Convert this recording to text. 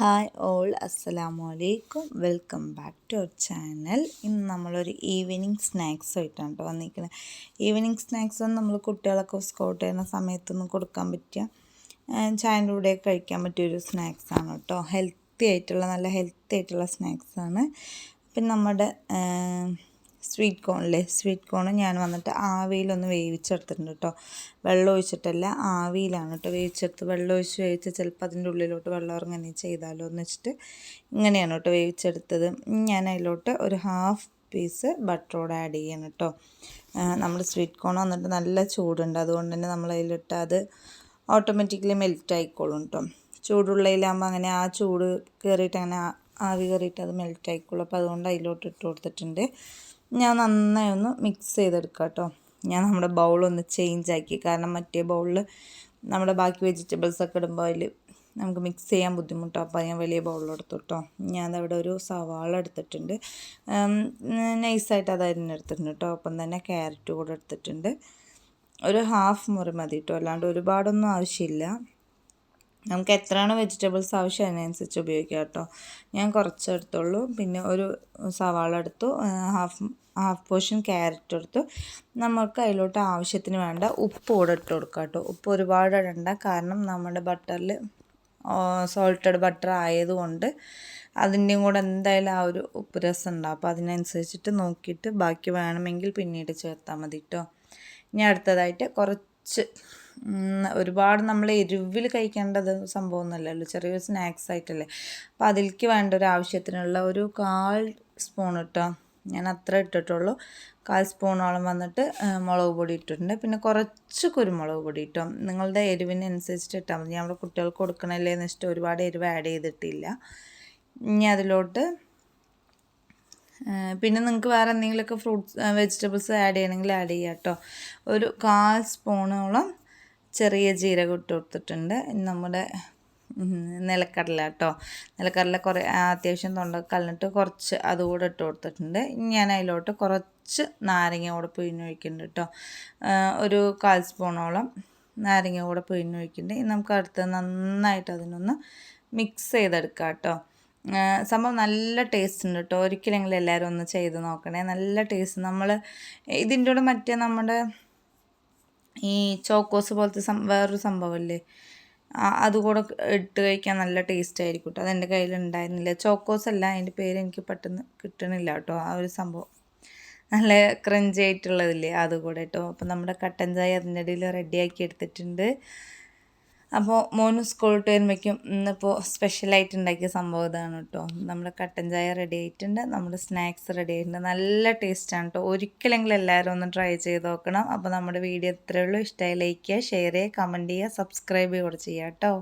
Hi all അസ്സലാമു അലൈക്കും. Welcome back to our channel. ഇന്ന് നമ്മളൊരു ഈവനിങ് സ്നാക്സ് ആയിട്ടാണ് കേട്ടോ വന്നിരിക്കുന്നത്. ഈവനിങ് സ്നാക്സ് നമ്മൾ കുട്ടികളൊക്കെ സ്കൗട്ട് ചെയ്യുന്ന സമയത്തൊന്നും കൊടുക്കാൻ പറ്റിയ ചായന്റെ കൂടെ കഴിക്കാൻ പറ്റിയൊരു സ്നാക്സാണ് കേട്ടോ ഹെൽത്തി ആയിട്ടുള്ള നല്ല ഹെൽത്തി ആയിട്ടുള്ള സ്നാക്സാണ് പിന്നെ നമ്മുടെ സ്വീറ്റ് കോണില്ലേ? സ്വീറ്റ് കോൺ ഞാൻ വന്നിട്ട് ആവിയിലൊന്ന് വേവിച്ചെടുത്തിട്ടുണ്ട് കേട്ടോ വെള്ളം ഒഴിച്ചിട്ടല്ല ആവിയിലാണ് കേട്ടോ വേവിച്ചെടുത്ത്. വെള്ളം ഒഴിച്ച് വേവിച്ച് ചിലപ്പോൾ അതിന്റെ ഉള്ളിലോട്ട് വെള്ളം ഇറങ്ങുകയും ചെയ്താലോ എന്ന് വെച്ചിട്ട് ഇങ്ങനെയാണ് കേട്ടോ വേവിച്ചെടുത്തത്. ഞാൻ അതിലോട്ട് ഒരു ഹാഫ് പീസ് ബട്ടറോട് ആഡ് ചെയ്യണം കേട്ടോ നമ്മൾ സ്വീറ്റ് കോൺ വന്നിട്ട് നല്ല ചൂടുണ്ട്. അതുകൊണ്ട് തന്നെ നമ്മൾ അതിലിട്ട് അത് ഓട്ടോമാറ്റിക്കലി മെൽറ്റ് ആയിക്കോളും കേട്ടോ ചൂടുള്ളതിലാകുമ്പോൾ അങ്ങനെ ആ ചൂട് കയറിയിട്ട് അങ്ങനെ ആവി കയറിയിട്ട് അത് മെൽറ്റ് ആയിക്കോളും. അപ്പോൾ അതുകൊണ്ട് അതിലോട്ട് ഇട്ട് കൊടുത്തിട്ടുണ്ട്. ഞാൻ നന്നായി ഒന്ന് മിക്സ് ചെയ്തെടുക്കാം കേട്ടോ ഞാൻ നമ്മുടെ ബൗളൊന്ന് ചേഞ്ച് ആക്കി. കാരണം മറ്റേ ബൗളിൽ നമ്മുടെ ബാക്കി വെജിറ്റബിൾസ് ഒക്കെ ഇടുമ്പോൾ അതിൽ നമുക്ക് മിക്സ് ചെയ്യാൻ ബുദ്ധിമുട്ടാണ് അപ്പോൾ ഞാൻ വലിയ ബൗളിലെടുത്തു കേട്ടോ ഞാനവിടെ ഒരു സവാള എടുത്തിട്ടുണ്ട്. നൈസായിട്ട് അത് അരിഞ്ഞെടുത്തിട്ടുണ്ട് കേട്ടോ ഒപ്പം തന്നെ ക്യാരറ്റ് കൂടെ എടുത്തിട്ടുണ്ട്. ഒരു ഹാഫ് മുറി മതി കേട്ടോ അല്ലാണ്ട് ഒരുപാടൊന്നും ആവശ്യമില്ല. നമുക്ക് എത്രയാണ് വെജിറ്റബിൾസ് ആവശ്യം അതിനനുസരിച്ച് ഉപയോഗിക്കാം കേട്ടോ. ഞാൻ കുറച്ച് എടുത്തുള്ളൂ. പിന്നെ ഒരു സവാള എടുത്തു. ഹാഫ് ഹാഫ് പോർഷൻ ക്യാരറ്റ് എടുത്തു. നമുക്ക് അതിലോട്ട് ആവശ്യത്തിന് വേണ്ട ഉപ്പ് കൂടെ ഇട്ട് കൊടുക്കാം കേട്ടോ. ഉപ്പ് ഒരുപാട് ഇടണ്ട. കാരണം നമ്മുടെ ബട്ടറിൽ സോൾട്ടഡ് ബട്ടർ ആയതുകൊണ്ട് അതിന്റെയും കൂടെ എന്തായാലും ആ ഒരു ഉപ്പ് രസം ഉണ്ടാവും. അപ്പോൾ അതിനനുസരിച്ചിട്ട് നോക്കിയിട്ട് ബാക്കി വേണമെങ്കിൽ പിന്നീട് ചേർത്താൽ മതി കേട്ടോ. ഇനി അടുത്തതായിട്ട് കുറച്ച് ഒരുപാട് നമ്മൾ എരിവിൽ കഴിക്കേണ്ടത് സംഭവമൊന്നുമല്ലല്ലോ. ചെറിയൊരു സ്നാക്സ് ആയിട്ടല്ലേ. അപ്പോൾ അതിലേക്ക് വേണ്ട ഒരു ആവശ്യത്തിനുള്ള ഒരു കാൽ സ്പൂൺ ഇട്ടോ ഞാൻ അത്ര ഇട്ടിട്ടുള്ളൂ. കാൽ സ്പൂണോളം വന്നിട്ട് മുളക് പൊടി ഇട്ടിട്ടുണ്ട്. പിന്നെ കുറച്ച് കുരുമുളക് പൊടി ഇട്ടോ. നിങ്ങളുടെ എരിവിനനുസരിച്ചിട്ട് ഇട്ടാൽ മതി. നമ്മുടെ കുട്ടികൾക്ക് കൊടുക്കണല്ലേ എന്ന് വെച്ചിട്ട് ഒരുപാട് എരിവ് ആഡ് ചെയ്തിട്ടില്ല. ഇനി അതിലോട്ട് പിന്നെ നിങ്ങൾക്ക് വേറെ എന്തെങ്കിലുമൊക്കെ ഫ്രൂട്ട്സ് വെജിറ്റബിൾസ് ആഡ് ചെയ്യണമെങ്കിൽ ആഡ് ചെയ്യാം കേട്ടോ ഒരു കാൽ സ്പൂണോളം ചെറിയ ജീരകം ഇട്ട് കൊടുത്തിട്ടുണ്ട്. നമ്മുടെ നിലക്കടല കേട്ടോ നിലക്കടല കുറേ അത്യാവശ്യം തൊണ്ട കളഞ്ഞിട്ട് കുറച്ച് അതുകൂടെ ഇട്ട് കൊടുത്തിട്ടുണ്ട്. ഞാൻ അതിലോട്ട് കുറച്ച് നാരങ്ങ കൂടെ പിഴിഞ്ഞൊഴിക്കുന്നുണ്ട് കേട്ടോ ഒരു കാൽ സ്പൂണോളം നാരങ്ങ കൂടെ പിഴിഞ്ഞൊഴിക്കുന്നുണ്ട് നമുക്ക് അടുത്ത് നന്നായിട്ട് അതിനൊന്ന് മിക്സ് ചെയ്തെടുക്കാം കേട്ടോ സംഭവം നല്ല ടേസ്റ്റ് ഉണ്ട് കേട്ടോ ഒരിക്കലെങ്കിലും എല്ലാവരും ഒന്ന് ചെയ്ത് നോക്കണേ. നല്ല ടേസ്റ്റ്. നമ്മൾ ഇതിന്റെ കൂടെ മറ്റേ നമ്മുടെ ഈ ചോക്കോസ് പോലത്തെ സം വേറൊരു സംഭവമല്ലേ? അതുകൂടെ ഇട്ട് കഴിക്കാൻ നല്ല ടേസ്റ്റ് ആയിരിക്കും കേട്ടോ അതെന്റെ കയ്യിൽ ഉണ്ടായിരുന്നില്ല. ചോക്കോസ് അല്ല അതിന്റെ പേര് എനിക്ക് പെട്ടെന്ന് കിട്ടണില്ല കേട്ടോ ആ ഒരു സംഭവം. നല്ല ക്രഞ്ചി ആയിട്ടുള്ളതില്ലേ അതുകൂടെ കേട്ടോ അപ്പം നമ്മുടെ കട്ടൻ ചായ അതിന്റെ ഇടയിൽ റെഡിയാക്കി എടുത്തിട്ടുണ്ട്. അപ്പോൾ മോന് സ്കൂൾ വിട്ട് വരുമ്പോഴേക്കും ഇന്നിപ്പോൾ സ്പെഷ്യലായിട്ട് ഉണ്ടാക്കിയ സംഭവം ഇതാണ് കേട്ടോ നമ്മുടെ കട്ടൻ ചായ റെഡി ആയിട്ടുണ്ട്. നമ്മുടെ സ്നാക്സ് റെഡി ആയിട്ടുണ്ട്. നല്ല ടേസ്റ്റാണ് കേട്ടോ ഒരിക്കലെങ്കിലും എല്ലാവരും ഒന്ന് ട്രൈ ചെയ്ത് നോക്കണം. അപ്പോൾ നമ്മുടെ വീഡിയോ എത്രയുള്ളൂ ഇഷ്ടമായി ലൈക്ക് ചെയ്യുക ഷെയർ ചെയ്യുക കമന്റ് ചെയ്യുക സബ്സ്ക്രൈബ് കൂടെ ചെയ്യുക കേട്ടോ